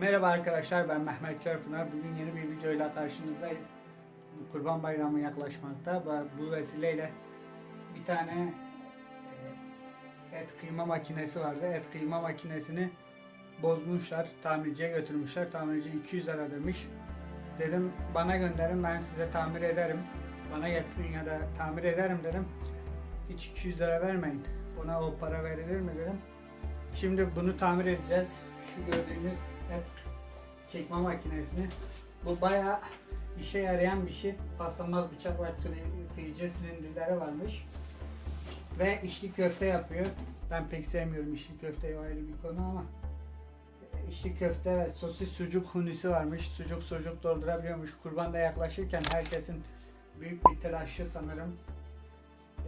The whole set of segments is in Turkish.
Merhaba arkadaşlar ben Mehmet Körpınar. Bugün yeni bir videoyla karşınızdayız. Kurban Bayramı yaklaşmakta ve bu vesileyle bir tane e, et kıyma makinesi vardı. Et kıyma makinesini bozmuşlar, tamirciye götürmüşler. Tamirci 200 lira demiş. Dedim bana gönderin ben size tamir ederim. Bana getirin ya da tamir ederim dedim. Hiç 200 lira vermeyin. Ona o para verilir mi dedim. Şimdi bunu tamir edeceğiz. Şu gördüğünüz çekme makinesini. Bu bayağı işe yarayan bir şey. Paslanmaz bıçak kıy- kıyıcı silindirleri varmış. Ve içli köfte yapıyor. Ben pek sevmiyorum içli köfteyi ayrı bir konu ama içli köfte ve sosis sucuk hunisi varmış. Sucuk sucuk doldurabiliyormuş. Kurban da yaklaşırken herkesin büyük bir telaşı sanırım.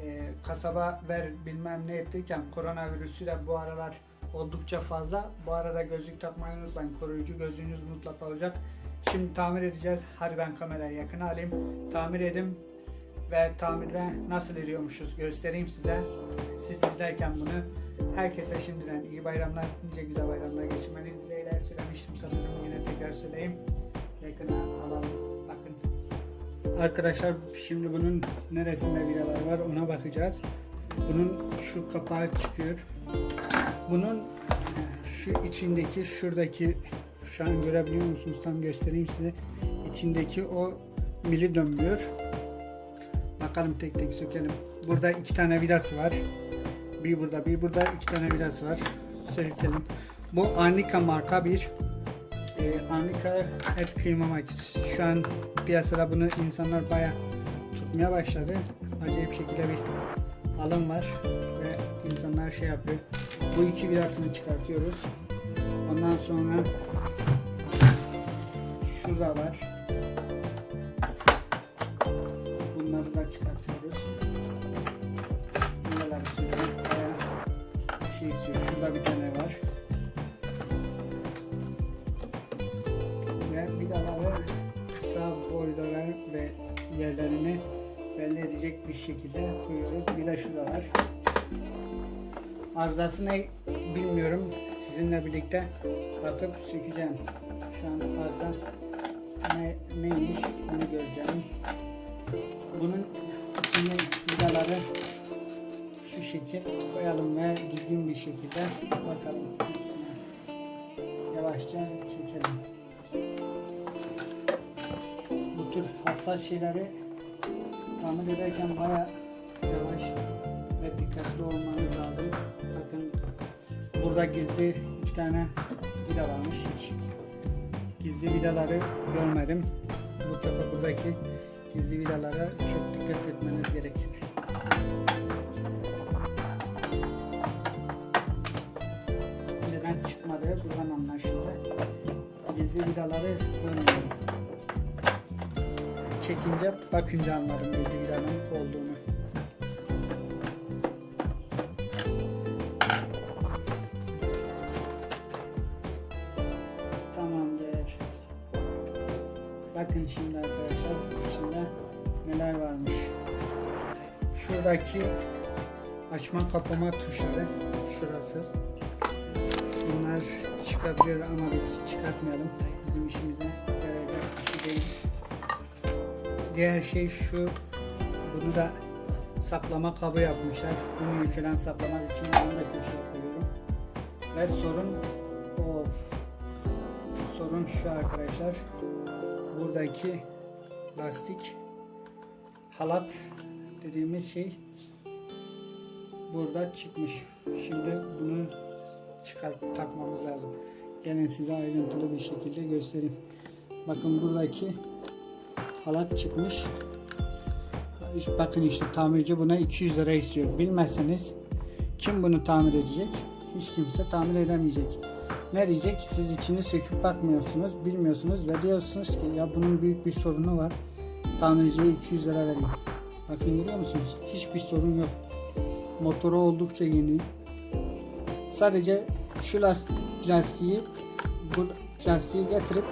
Ee, kasaba ver bilmem ne ettirken koronavirüsü de bu aralar oldukça fazla. Bu arada gözlük takmayı unutmayın. Koruyucu gözlüğünüz mutlaka olacak. Şimdi tamir edeceğiz. Hadi ben kamerayı yakına alayım. Tamir edeyim ve tamirde nasıl ediyormuşuz göstereyim size. Siz izlerken bunu herkese şimdiden iyi bayramlar, nice güzel bayramlar geçirmenizi dileğiyle söylemiştim sanırım. Yine tekrar söyleyeyim. Yakına alalım. Bakın. Arkadaşlar şimdi bunun neresinde vidalar var ona bakacağız. Bunun şu kapağı çıkıyor. Bunun şu içindeki şuradaki şu an görebiliyor musunuz? Tam göstereyim size. İçindeki o mili dönmüyor. Bakalım tek tek sökelim. Burada iki tane vidası var. Bir burada, bir burada iki tane vidası var. Sökelim. Bu Arnica marka bir e, Arnica et kıyma makinesi. Şu an piyasada bunu insanlar baya tutmaya başladı. Acayip şekilde bir alım var insanlar şey yapıyor. Bu iki vidasını çıkartıyoruz. Ondan sonra şurada var. Bunları da çıkartıyoruz. Söyleyeyim. Bayağı şey istiyor. Şurada bir tane var. Ve vidaları kısa boylara ve yerlerini belli edecek bir şekilde koyuyoruz. Bir de şurada var. Arızası ne bilmiyorum. Sizinle birlikte bakıp sökeceğim. Şu an arıza ne, neymiş onu göreceğim. Bunun içine vidaları şu şekil koyalım ve düzgün bir şekilde bakalım. Yavaşça çekelim. Bu tür hassas şeyleri tamir ederken baya yavaş ve dikkatli. Bakın burada gizli iki tane vida varmış hiç. Gizli vidaları görmedim. Mutlaka buradaki gizli vidalara çok dikkat etmeniz gerekir. Neden çıkmadığı buradan anlaşıldı. Gizli vidaları görmedim. Çekince bakınca anladım gizli vidanın olduğunu. Bakın şimdi arkadaşlar içinde neler varmış. Şuradaki açma kapama tuşları şurası. Bunlar çıkabilir ama biz çıkartmayalım. Bizim işimize yarayacak bir şey değil. Diğer şey şu. Bunu da saklama kabı yapmışlar. Bunu falan saklamak için bunu da köşeye koyuyorum. Ve sorun of. Sorun şu arkadaşlar. Buradaki lastik halat dediğimiz şey burada çıkmış. Şimdi bunu çıkart takmamız lazım. Gelin size ayrıntılı bir şekilde göstereyim. Bakın buradaki halat çıkmış. Bakın işte tamirci buna 200 lira istiyor. Bilmezseniz kim bunu tamir edecek? Hiç kimse tamir edemeyecek. Ne diyecek? Siz içini söküp bakmıyorsunuz, bilmiyorsunuz ve diyorsunuz ki ya bunun büyük bir sorunu var. Tamirciye 200 lira veriyor. Bakın görüyor musunuz? Hiçbir sorun yok. Motoru oldukça yeni. Sadece şu last- lastiği bu lastiği getirip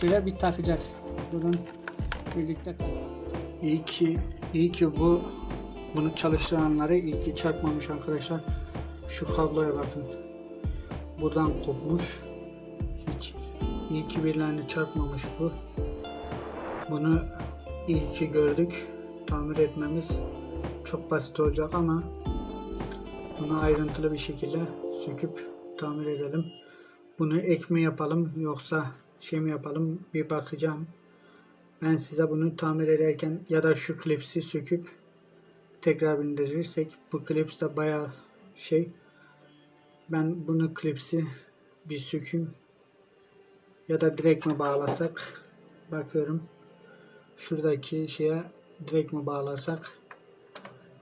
şöyle bir takacak. Durun birlikte İyi ki iyi ki bu bunu çalıştıranları iyi ki çarpmamış arkadaşlar. Şu kabloya bakın. Buradan kopmuş. Hiç İyi ki birilerini çarpmamış bu. Bunu iyi ki gördük. Tamir etmemiz çok basit olacak ama bunu ayrıntılı bir şekilde söküp tamir edelim. Bunu ek mi yapalım yoksa şey mi yapalım bir bakacağım. Ben size bunu tamir ederken ya da şu klipsi söküp tekrar bindirirsek bu klips de bayağı şey ben bunu klipsi bir söküm ya da direkt mi bağlasak? Bakıyorum. Şuradaki şeye direkt mi bağlasak?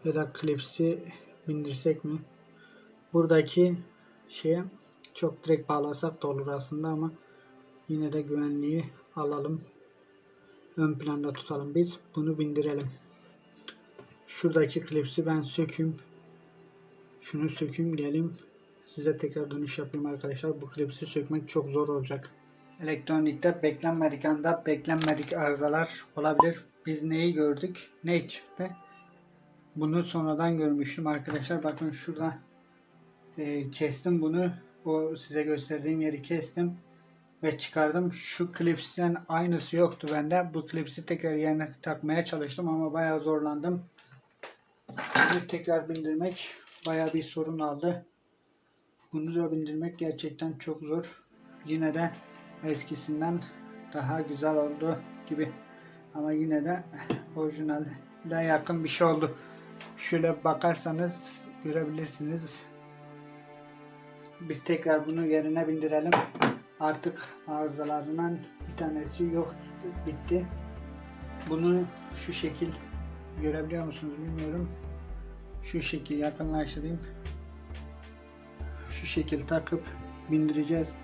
Ya da klipsi bindirsek mi? Buradaki şeye çok direkt bağlasak da olur aslında ama yine de güvenliği alalım. Ön planda tutalım biz. Bunu bindirelim. Şuradaki klipsi ben söküm şunu söküm gelim size tekrar dönüş yapayım arkadaşlar bu klipsi sökmek çok zor olacak elektronikte beklenmedik anda beklenmedik arızalar olabilir biz neyi gördük ne çıktı bunu sonradan görmüştüm arkadaşlar bakın şurada e, kestim bunu o size gösterdiğim yeri kestim ve çıkardım. Şu klipsten aynısı yoktu bende. Bu klipsi tekrar yerine takmaya çalıştım ama bayağı zorlandım. Bunu tekrar bindirmek bayağı bir sorun aldı. Bunu da bindirmek gerçekten çok zor. Yine de eskisinden daha güzel oldu gibi. Ama yine de orijinale yakın bir şey oldu. Şöyle bakarsanız görebilirsiniz. Biz tekrar bunu yerine bindirelim. Artık arızalarından bir tanesi yok bitti. Bunu şu şekil görebiliyor musunuz bilmiyorum. Şu şekil yakınlaştırayım. Şu şekil takıp bindireceğiz.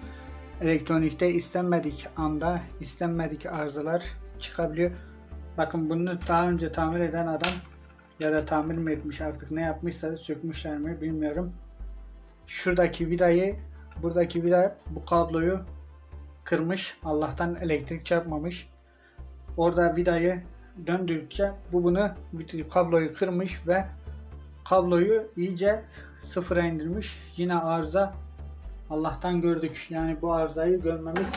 Elektronikte istenmedik anda istenmedik arızalar çıkabiliyor. Bakın bunu daha önce tamir eden adam ya da tamir mi etmiş artık ne yapmışsa sökmüşler mi bilmiyorum. Şuradaki vidayı buradaki vida bu kabloyu kırmış. Allah'tan elektrik çarpmamış. Orada vidayı döndürdükçe bu bunu kabloyu kırmış ve kabloyu iyice sıfıra indirmiş. Yine arıza Allah'tan gördük. Yani bu arızayı görmemiz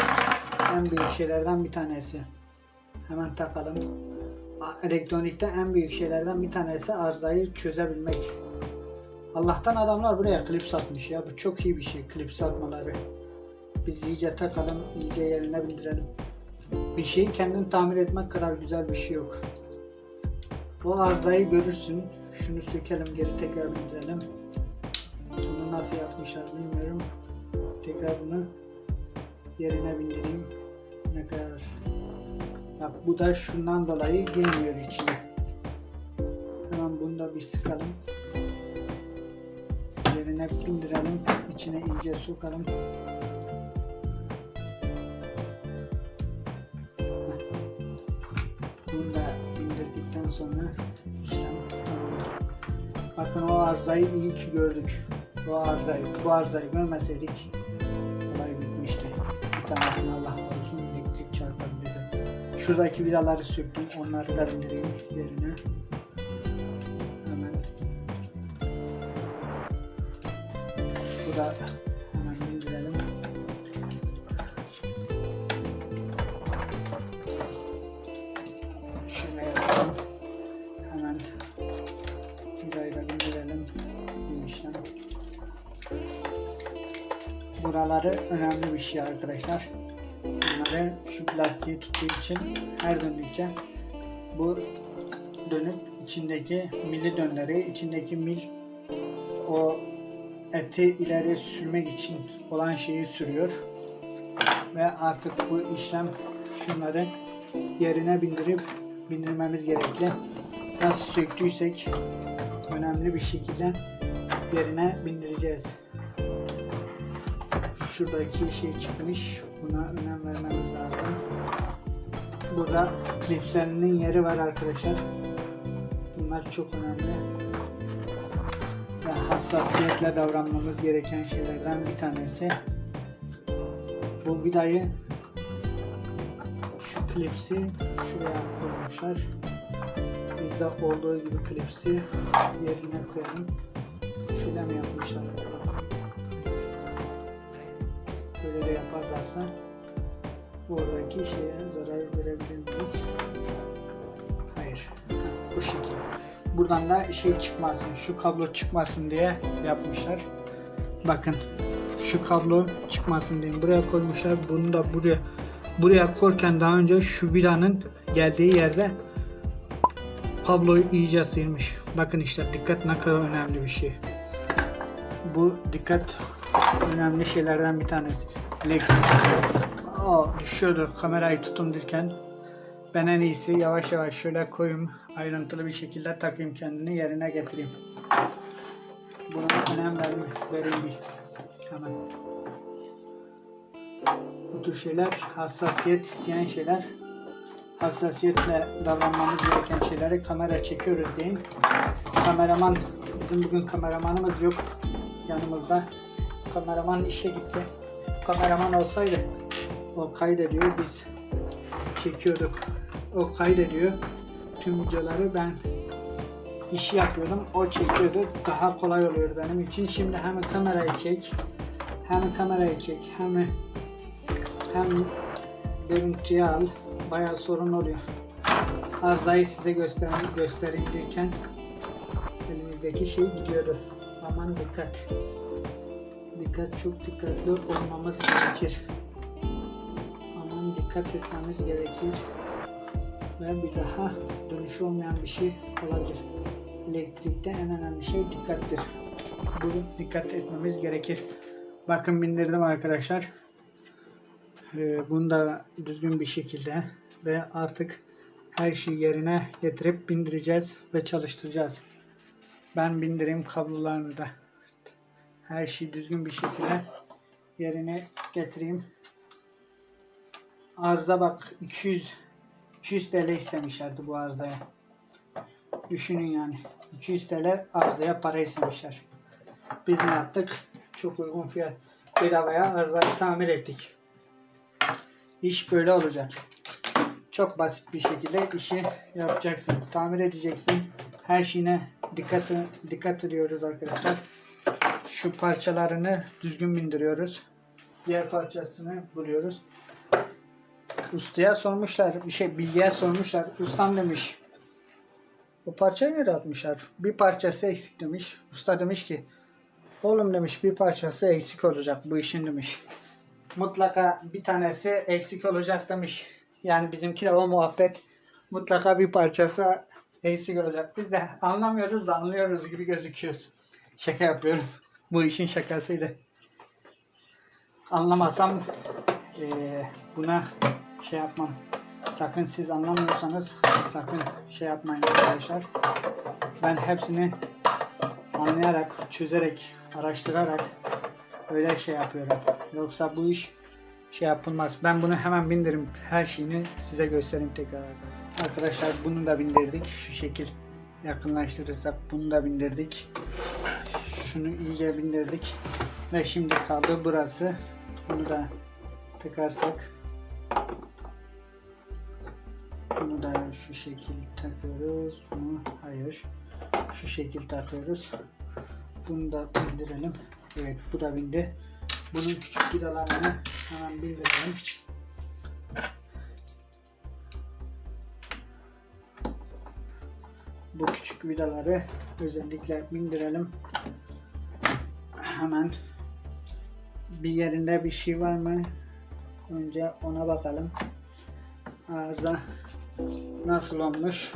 en büyük şeylerden bir tanesi. Hemen takalım. Elektronikte en büyük şeylerden bir tanesi arızayı çözebilmek. Allah'tan adamlar buraya klip satmış ya. Bu çok iyi bir şey klip satmaları. Biz iyice takalım, iyice yerine bindirelim. Bir şeyi kendin tamir etmek kadar güzel bir şey yok. O arızayı görürsün. Şunu sökelim, geri tekrar bindirelim. Bunu nasıl yapmışlar bilmiyorum. Tekrar bunu yerine bindireyim. Ne kadar. Bak bu da şundan dolayı girmiyor içine. Hemen bunu da bir sıkalım yerine bindirelim. içine iyice sokalım. Bakın o arızayı iyi ki gördük. Bu arızayı, bu arızayı görmeseydik olay bitmişti. Bir tanesini Allah korusun elektrik çarpabilirdi. Şuradaki vidaları söktüm. Onları da bindireyim yerine. da Buraları önemli bir şey arkadaşlar. Bunları şu plastiği tuttuğu için her döndükçe bu dönüp içindeki mili dönleri, içindeki mil o eti ileri sürmek için olan şeyi sürüyor. Ve artık bu işlem şunları yerine bindirip bindirmemiz gerekli. Nasıl söktüysek önemli bir şekilde yerine bindireceğiz. Şuradaki şey çıkmış. Buna önem vermemiz lazım. Burada klipslerinin yeri var arkadaşlar. Bunlar çok önemli ve hassasiyetle davranmamız gereken şeylerden bir tanesi. Bu vidayı şu klipsi şuraya koymuşlar. Bizde olduğu gibi klipsi yerine koyalım. Şöyle mi yapmışlar? Böyle de yaparlarsa Oradaki şeye zarar verebilir miyiz? Hayır. Bu şekilde. Buradan da şey çıkmasın, şu kablo çıkmasın diye yapmışlar. Bakın şu kablo çıkmasın diye buraya koymuşlar. Bunu da buraya buraya korken daha önce şu vidanın geldiği yerde kabloyu iyice sıyırmış. Bakın işte dikkat ne kadar önemli bir şey. Bu dikkat önemli şeylerden bir tanesi. Elektrik. Aa, düşüyordu kamerayı tutunurken. Ben en iyisi yavaş yavaş şöyle koyayım. Ayrıntılı bir şekilde takayım kendini yerine getireyim. Buna önem vereyim bir. Hemen. Bu tür şeyler hassasiyet isteyen şeyler. Hassasiyetle davranmamız gereken şeyleri kamera çekiyoruz deyin. Kameraman, bizim bugün kameramanımız yok yanımızda. Kameraman işe gitti. Kameraman olsaydı o kaydediyor biz çekiyorduk. O kaydediyor. Tüm videoları ben işi yapıyordum. O çekiyordu. Daha kolay oluyor benim için. Şimdi hem kamerayı çek, hem kamerayı çek, hem hem görüntüyü al. Bayağı sorun oluyor. Arzayı size göstereyim, göstereyim derken elimizdeki şey gidiyordu. Aman dikkat. Dikkat çok dikkatli olmamız gerekir. Aman dikkat etmemiz gerekir. Ve bir daha dönüşü olmayan bir şey olabilir. Elektrikte en önemli şey dikkattir. Bu dikkat etmemiz gerekir. Bakın bindirdim arkadaşlar. Ee, bunu da düzgün bir şekilde ve artık her şeyi yerine getirip bindireceğiz ve çalıştıracağız. Ben bindireyim kablolarını da. Her şeyi düzgün bir şekilde yerine getireyim. Arıza bak 200 200 TL istemişlerdi bu arızaya. Düşünün yani. 200 TL arızaya para istemişler. Biz ne yaptık? Çok uygun fiyat bedavaya arızayı tamir ettik. İş böyle olacak. Çok basit bir şekilde işi yapacaksın. Tamir edeceksin. Her şeyine dikkat dikkat ediyoruz arkadaşlar. Şu parçalarını düzgün bindiriyoruz. Diğer parçasını buluyoruz. Ustaya sormuşlar, bir şey bilgiye sormuşlar. Ustam demiş, o parçayı nereye atmışlar? Bir parçası eksik demiş. Usta demiş ki, oğlum demiş bir parçası eksik olacak bu işin demiş. Mutlaka bir tanesi eksik olacak demiş. Yani bizimki de o muhabbet. Mutlaka bir parçası eksik olacak. Biz de anlamıyoruz da anlıyoruz gibi gözüküyoruz. Şaka yapıyorum. Bu işin şakasıydı. Anlamasam eee, buna şey yapmam. Sakın siz anlamıyorsanız sakın şey yapmayın arkadaşlar. Ben hepsini anlayarak, çözerek, araştırarak öyle şey yapıyorum. Yoksa bu iş şey yapılmaz. Ben bunu hemen bindirim. Her şeyini size göstereyim tekrar. Arkadaşlar bunu da bindirdik. Şu şekil yakınlaştırırsak bunu da bindirdik. Şunu iyice bindirdik. Ve şimdi kaldı burası. Bunu da takarsak bunu da şu şekil takıyoruz. Bunu hayır. Şu şekil takıyoruz. Bunu da bindirelim. Evet bu da bindi. Bunun küçük vidalarını hemen bindirelim. Bu küçük vidaları özellikle bindirelim. Hemen bir yerinde bir şey var mı? Önce ona bakalım. Arıza nasıl olmuş?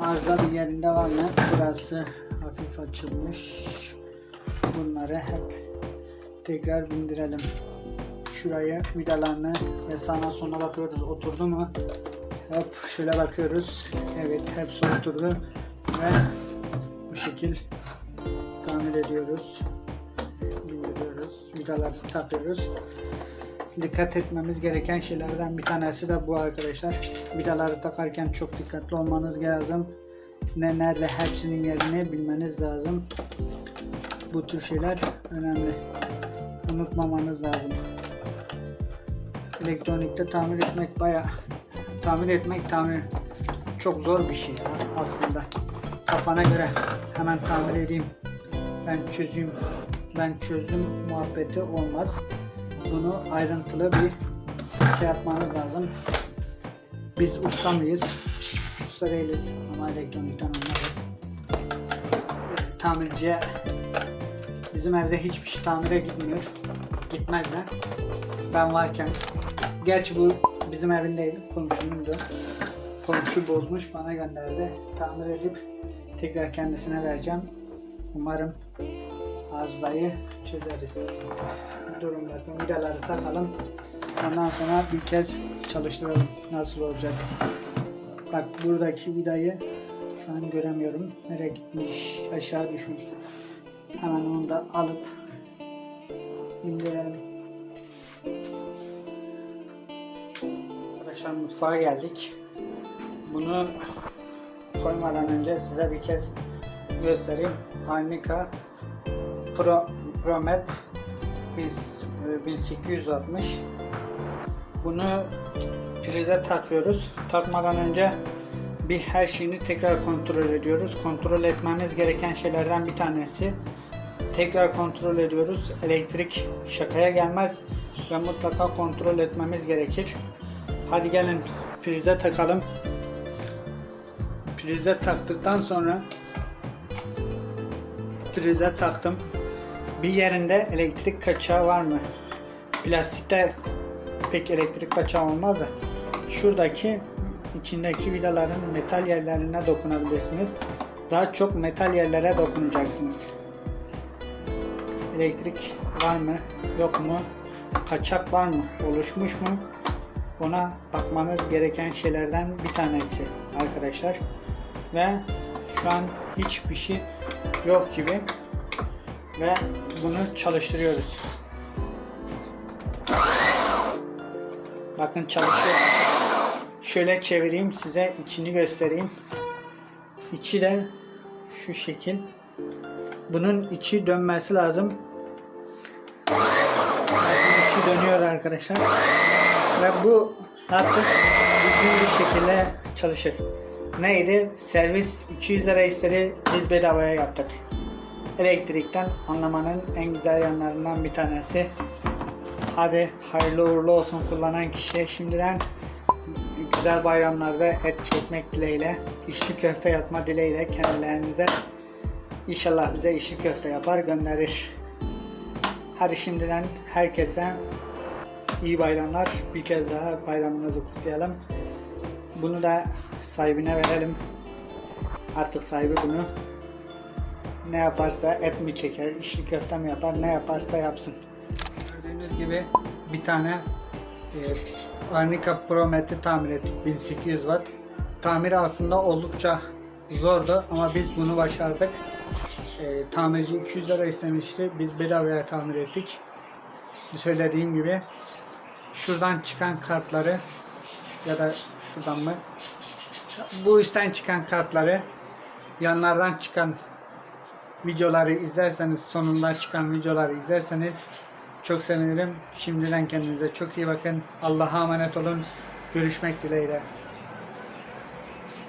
Arıza bir yerinde var mı? Burası hafif açılmış. Bunları hep tekrar bindirelim. Şuraya vidalarını ve sana sonra bakıyoruz oturdu mu? Hep şöyle bakıyoruz. Evet hepsi oturdu ve bu şekil tamir ediyoruz. Bindiriyoruz. Vidaları takıyoruz. Dikkat etmemiz gereken şeylerden bir tanesi de bu arkadaşlar. Vidaları takarken çok dikkatli olmanız lazım. Ne nerede hepsinin yerini bilmeniz lazım. Bu tür şeyler önemli. Unutmamanız lazım. Elektronikte tamir etmek baya tamir etmek tamir çok zor bir şey aslında. Kafana göre hemen tamir edeyim. Ben çözeyim. Ben çözdüm muhabbeti olmaz. bunu ayrıntılı bir şey yapmanız lazım. Biz usta mıyız? Usta değiliz ama elektronikten anlarız. Tamirciye bizim evde hiçbir şey tamire gitmiyor. Gitmezler. Ben varken. Gerçi bu bizim evin değil, komşunundu. Komşu bozmuş, bana gönderdi. Tamir edip tekrar kendisine vereceğim. Umarım arızayı çözeriz. Durumlarda vidaları takalım. Ondan sonra bir kez çalıştıralım. Nasıl olacak? Bak buradaki vidayı şu an göremiyorum. Nereye gitmiş? Aşağı düşmüş. Hemen onu da alıp indirelim. Arkadaşlar mutfağa geldik. Bunu koymadan önce size bir kez göstereyim. Arnica Pro, Promet biz 1860 bunu prize takıyoruz. Takmadan önce bir her şeyini tekrar kontrol ediyoruz. Kontrol etmemiz gereken şeylerden bir tanesi tekrar kontrol ediyoruz. Elektrik şakaya gelmez ve mutlaka kontrol etmemiz gerekir. Hadi gelin prize takalım. Prize taktıktan sonra prize taktım. Bir yerinde elektrik kaçağı var mı? Plastikte pek elektrik kaçağı olmaz da şuradaki içindeki vidaların metal yerlerine dokunabilirsiniz. Daha çok metal yerlere dokunacaksınız. Elektrik var mı? Yok mu? Kaçak var mı? Oluşmuş mu? Ona bakmanız gereken şeylerden bir tanesi arkadaşlar. Ve şu an hiçbir şey yok gibi ve bunu çalıştırıyoruz. Bakın çalışıyor. Şöyle çevireyim size içini göstereyim. İçi de şu şekil. Bunun içi dönmesi lazım. Dönüyor arkadaşlar. Ve bu artık düzgün bir şekilde çalışır. Neydi? Servis 200 lira istedi. Biz bedavaya yaptık. Elektrikten anlamanın en güzel yanlarından bir tanesi. Hadi hayırlı uğurlu olsun kullanan kişiye şimdiden güzel bayramlarda et çekmek dileğiyle, içli köfte yapma dileğiyle kendilerinize inşallah bize içli köfte yapar gönderir. Hadi şimdiden herkese iyi bayramlar. Bir kez daha bayramınızı kutlayalım. Bunu da sahibine verelim. Artık sahibi bunu ne yaparsa et mi çeker, içli köfte mi yapar, ne yaparsa yapsın. Gördüğünüz gibi bir tane e, Arnica Pro Mat'i tamir ettik 1800 watt. Tamiri aslında oldukça zordu ama biz bunu başardık. E, tamirci 200 lira istemişti. Biz bedavaya tamir ettik. Söylediğim gibi şuradan çıkan kartları ya da şuradan mı? Bu üstten çıkan kartları yanlardan çıkan videoları izlerseniz sonundan çıkan videoları izlerseniz çok sevinirim. Şimdiden kendinize çok iyi bakın. Allah'a emanet olun. Görüşmek dileğiyle.